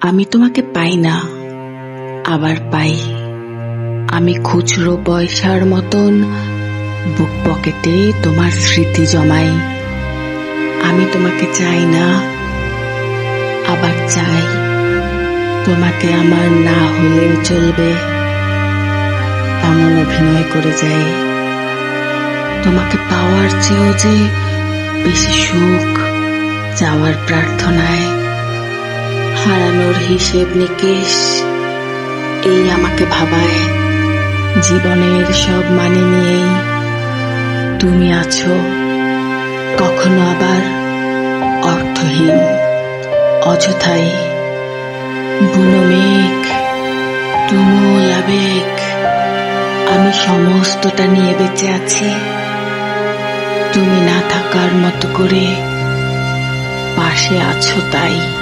আমি তোমাকে পাই না, আবার পাই। আমি খুচরো পয়সার মতন বুক পকেটে তোমার স্মৃতি জমাই। আমি তোমাকে চাই না, আবার চাই তোমাকে আমার না হলেও চলবে। এমন অভিনয় করে যাই। তোমাকে পাওয়ার চেয়েও যে বেশি সুখ, যাওয়ার প্রার্থনায়। হিসেব নিকেশ, এই আমাকে ভাবায়। জীবনের সব মানে নিয়েই তুমি আছো। কখনো আবার অর্থহীন, অযথাই। বুনো মেঘ, তুমুল আবেগ, আমি সমস্তটা নিয়ে বেঁচে আছি। তুমি না থাকার মতো করে পাশে আছো তাই।